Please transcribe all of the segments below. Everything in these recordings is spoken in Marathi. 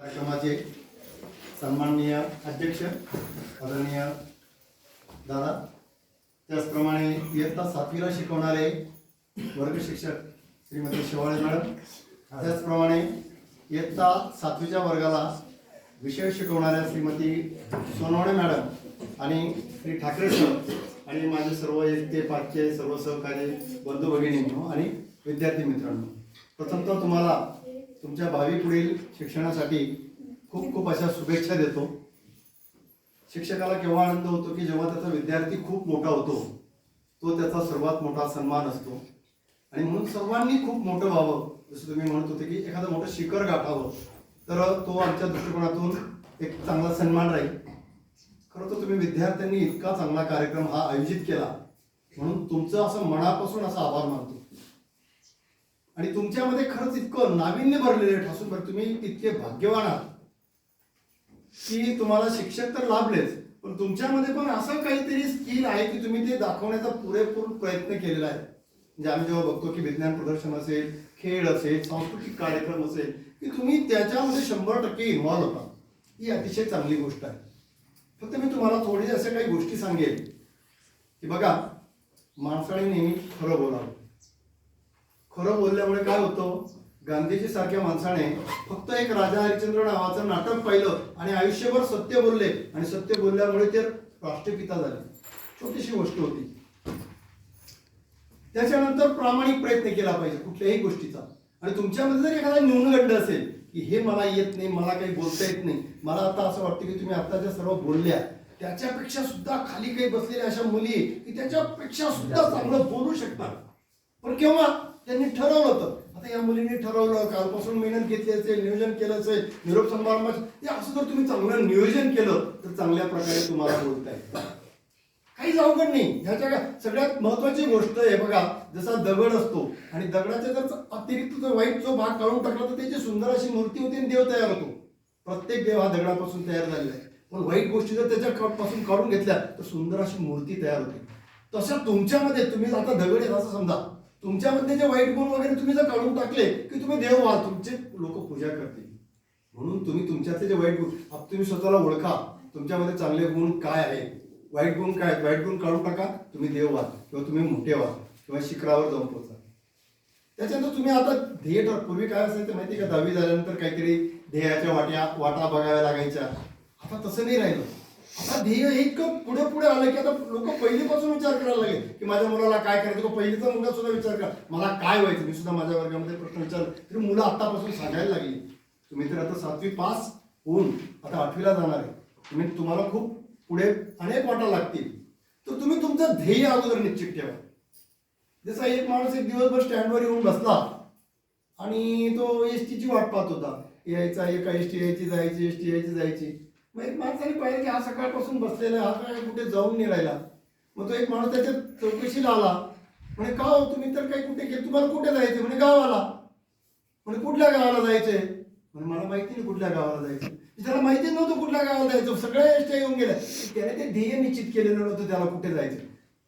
कार्यक्रमाचे सन्माननीय अध्यक्ष आदरणीय दादा. त्याचप्रमाणे इयत्ता सातवीला शिकवणारे वर्ग शिक्षक श्रीमती शेवाळे मॅडम. त्याचप्रमाणे इयत्ता सातवीच्या वर्गाला विषय शिकवणाऱ्या श्रीमती सोनवणे मॅडम आणि श्री ठाकरे सर आणि माझे सर्व एकते पाचचे सर्व सहकारी बंधू भगिनी आणि विद्यार्थी मित्रांनो. प्रथमतः तुम्हाला तुमच्या भावी पुढील शिक्षणासाठी खूप खूप अशा शुभेच्छा देतो. शिक्षकाला केव्हा आनंद होतो की जेव्हा त्याचा विद्यार्थी खूप मोठा होतो तो त्याचा सर्वात मोठा सन्मान असतो. आणि म्हणून सर्वांनी खूप मोठं व्हावं. जसं तुम्ही म्हणत होते की एखादं मोठं शिखर गाठावं तर तो आमच्या दृष्टिकोनातून एक चांगला सन्मान राहील. खरं तर तुम्ही विद्यार्थ्यांनी इतका चांगला कार्यक्रम हा आयोजित केला. म्हणून तुमचं असं मनापासून असा आभार मानतो. आणि तुमच्यामध्ये खरंच इतकं नाविन्य भरलेलं आहे ठासून भर तुम्ही इतके भाग्यवान आहात. की तुम्हाला शिक्षक तर लाभलेच पण तुमच्यामध्ये पण असं काहीतरी स्किल आहे की तुम्ही ते दाखवण्याचा पुरेपूर प्रयत्न केलेला आहे. म्हणजे आम्ही जेव्हा बघतो की विज्ञान प्रदर्शन असेल खेळ असेल सांस्कृतिक कार्यक्रम असेल की तुम्ही त्याच्यामध्ये शंभर टक्के इन्व्हॉल्व होता. ही अतिशय चांगली गोष्ट आहे. फक्त मी तुम्हाला थोडी अशा काही गोष्टी सांगेल की बघा माणसाने नेहमी खरं बोलावं. खरं बोलल्यामुळे काय होतं? गांधीजी सारख्या माणसाने फक्त एक राजा हरिश्चंद्र नावाचं नाटक पाहिलं आणि आयुष्यभर सत्य बोलले आणि सत्य बोलल्यामुळे ते राष्ट्रपिता झाले. छोटीशी गोष्ट होती. त्याच्यानंतर प्रामाणिक प्रयत्न केला पाहिजे कुठल्याही गोष्टीचा. आणि तुमच्यामध्ये जर एखादा न्यूनगंड असेल की हे मला येत नाही मला काही बोलता येत नाही मला आता असं वाटतं की तुम्ही आताच्या सर्व बोलल्या त्याच्यापेक्षा सुद्धा खाली काही बसलेल्या अशा मुली की त्याच्यापेक्षा सुद्धा चांगलं बोलू शकतात. पण केव्हा? त्यांनी ठरवलं होतं. आता या मुलींनी ठरवलं कालपासून मेहनत घेतली असेल नियोजन केलं असेल निरोप समारंभात ते असं जर तुम्ही चांगलं नियोजन केलं तर चांगल्या प्रकारे तुम्हाला बोलता येईल. काहीच अवघड नाही. ह्याच्या काय सगळ्यात महत्वाची गोष्ट आहे बघा जसा दगड असतो आणि दगडाचा जर अतिरिक्त जर वाईट जो भाग काढून टाकला तर त्याची सुंदर अशी मूर्ती होती आणि देव तयार होतो. प्रत्येक देव हा दगडापासून तयार झालेला आहे. पण वाईट गोष्टी जर त्याच्या पासून काढून घेतल्या तर सुंदर अशी मूर्ती तयार होते. तशा तुमच्यामध्ये तुम्ही आता दगड आहे असं समजा. तुमच्यामध्ये जे वाईट गुण वगैरे तुम्ही जर काढून टाकले की तुम्ही देव व्हाल तुमचे लोक पूजा करतील. म्हणून तुम्ही तुमच्यातले जे वाईट गुण आप तुम्ही स्वतःला ओळखा तुमच्यामध्ये चांगले गुण काय आहेत? वाईट गुण काय आहेत? वाईट गुण काढून टाका तुम्ही देव व्हाल किंवा तुम्ही मोठे व्हाल किंवा शिखरावर जाऊन पोहोचा त्याच्यानंतर तुम्ही आता ध्येय ठर पूर्वी काय असायचं माहिती आहे का? दहावी झाल्यानंतर काहीतरी ध्येयाच्या वाट्या वाटा बघाव्या लागायच्या. आता तसं नाही राहिलं. आता ध्येय इतकं पुढे पुढे आलं की आता लोक पहिलीपासून विचार करायला लागले की माझ्या मुलाला काय करायचं? किंवा पहिलीचा मुलगा सुद्धा विचार करा. मला काय व्हायचं? मी सुद्धा माझ्या वर्गामध्ये प्रश्न विचार तरी मुलं आतापासून सांगायला लागली. तुम्ही तर आता सातवी पास होऊन आता आठवीला जाणार आहे. तुम्ही तुम्हाला खूप पुढे अनेक वाटा लागतील. तर तुम्ही तुमचं ध्येय अगोदर निश्चित ठेवा. जसा एक माणूस एक दिवसभर स्टँडवर येऊन बसला आणि तो एस टीची वाट पाहत होता. यायचा एका एस टी यायची जायची एस टी यायची जायची. मग एक माणसाने पाहिलं की हा सकाळपासून बसलेला हा काय कुठे जाऊन नाही राहिला. मग तो एक माणूस त्याच्या चौकशीला आला. म्हणे का हो तुम्ही तर काही कुठे गेले? तुम्हाला कुठे जायचे म्हणे गावाला. म्हणे कुठल्या गावाला जायचंय? म्हणे मला माहिती नाही कुठल्या गावाला जायचं त्याला माहिती नव्हतं कुठल्या गावाला जायचं. सगळ्या एसट्या येऊन गेल्या. त्याने ते ध्येय निश्चित केलेलं नव्हतं त्याला कुठे जायचं.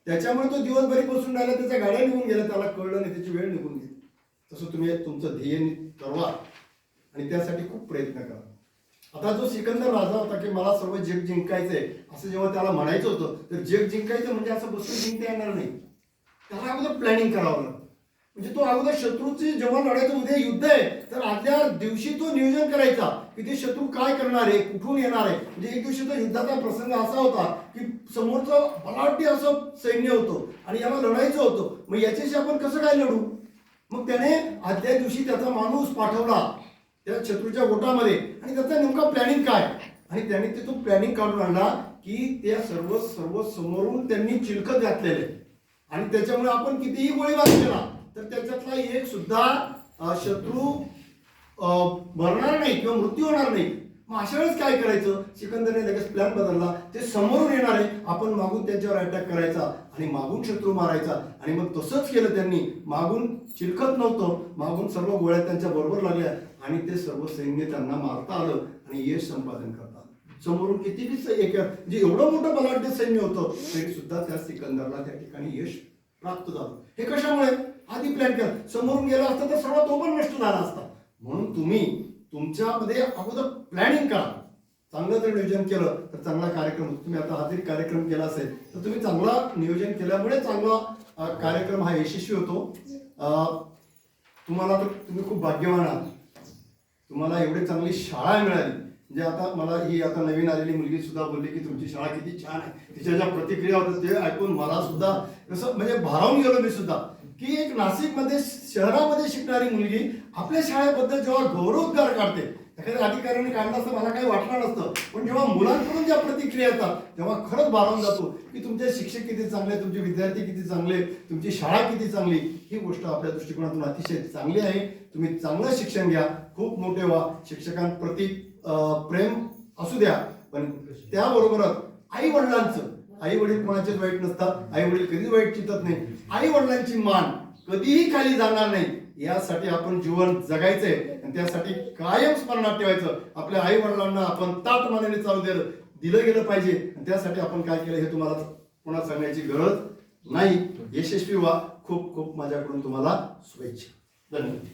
त्याच्यामुळे तो दिवसभरी बसून राहिला त्याच्या गाड्या निघून गेल्या. त्याला कळलं नाही त्याची वेळ निघून गेली. तसं तुम्ही तुमचं ध्येय नि- ठरवा आणि त्यासाठी खूप प्रयत्न करा. आता जो सिकंदर राजा होता की मला सर्व जग जिंकायचंय असं जेव्हा त्याला म्हणायचं होतं तर जग जिंकायचं म्हणजे असं बसून जिंकता येणार नाही. त्याला अगोदर प्लॅनिंग करावं लागतं. म्हणजे तो अगोदर शत्रूची जेव्हा लढायचं उद्या युद्ध आहे तर आदल्या दिवशी तो नियोजन करायचा की ते शत्रू काय करणार आहे कुठून येणार आहे. म्हणजे एक दिवशी तो युद्धाचा प्रसंग असा होता की समोरचं बलाटी असं सैन्य होतं आणि याला लढायचं होतं. मग याच्याशी आपण कसं काय लढू? मग त्याने आदल्या दिवशी त्याचा माणूस पाठवला. त्या शत्रूच्या गोटामध्ये आणि त्याचा नेमका प्लॅनिंग काय? आणि त्यांनी ते तो प्लॅनिंग काढून आणला की त्या सर्व सर्व समोरून त्यांनी चिलखत घातलेले. आणि त्याच्यामुळे आपण कितीही गोळीबार केला तर त्याच्यातला एक सुद्धा शत्रू अं, मरणार नाही किंवा मृत्यू होणार नाही. मग अशा वेळेस काय करायचं? सिकंदरने लगेच प्लॅन बदलला. ते समोरून येणार आहे. आपण मागून त्यांच्यावर अटॅक करायचा आणि मागून शत्रू मारायचा. आणि मग तसंच केलं त्यांनी. मागून चिलखत नव्हतं. मागून सर्व गोळ्या त्यांच्या बरोबर लागल्या. आणि ते सर्व सैन्य त्यांना मारता आलं आणि यश संपादन करता आलं समोरून किती एक जे एवढं मोठं बलाढ्य सैन्य होतं तरी सुद्धा त्या सिकंदरला त्या ठिकाणी यश प्राप्त झालं. हे कशामुळे? आधी प्लॅन केला. समोरून गेला असता तर सर्व तो पण नष्ट झाला असता. म्हणून तुम्ही तुमच्यामध्ये अगोदर प्लॅनिंग करा. चांगलं जर नियोजन केलं तर चांगला कार्यक्रम तुम्ही आता हा जरी कार्यक्रम केला असेल तर तुम्ही चांगला नियोजन केल्यामुळे चांगला कार्यक्रम हा यशस्वी होतो. तुम्हाला तर तुम्ही खूप भाग्यवान आहात. तुम्हाला एवढी चांगली शाळा मिळाली. म्हणजे आता मला ही आता नवीन आलेली मुलगी सुद्धा बोलली की तुमची शाळा किती छान आहे. तिच्या ज्या प्रतिक्रिया होत्या ते ऐकून मला सुद्धा कसं म्हणजे भारावून गेलो मी सुद्धा. की एक नाशिकमध्ये शहरामध्ये शिकणारी मुलगी आपल्या शाळेबद्दल जेव्हा गौरवोद्गार काढते एखाद्या अधिकाऱ्याने काढला असतं मला काही वाटणार नसतं. पण जेव्हा मुलांकडून ज्या प्रतिक्रिया येतात तेव्हा खरंच भारावून जातो की तुमचे शिक्षक किती चांगले तुमचे विद्यार्थी किती चांगले तुमची शाळा किती चांगली ही गोष्ट आपल्या दृष्टिकोनातून अतिशय चांगली आहे. तुम्ही चांगलं शिक्षण घ्या. खूप मोठे व्हा. शिक्षकांप्रती प्रेम असू द्या. पण त्याबरोबरच आई वडिलांचं आई वडील कोणाचेच वाईट नसतात. आई वडील कधीच वाईट चिंतत नाही आई वडिलांची मान कधीही खाली जाणार नाही. यासाठी आपण जीवन जगायचंय आणि त्यासाठी कायम स्मरणात ठेवायचं. आपल्या आई वडिलांना आपण ताट मानाने चालू दिलं दिलं गेलं पाहिजे. आणि त्यासाठी आपण काय केलं हे तुम्हाला पुन्हा सांगण्याची गरज नाही. यशस्वी व्हा. खूप खूप माझ्याकडून तुम्हाला शुभेच्छा. धन्यवाद.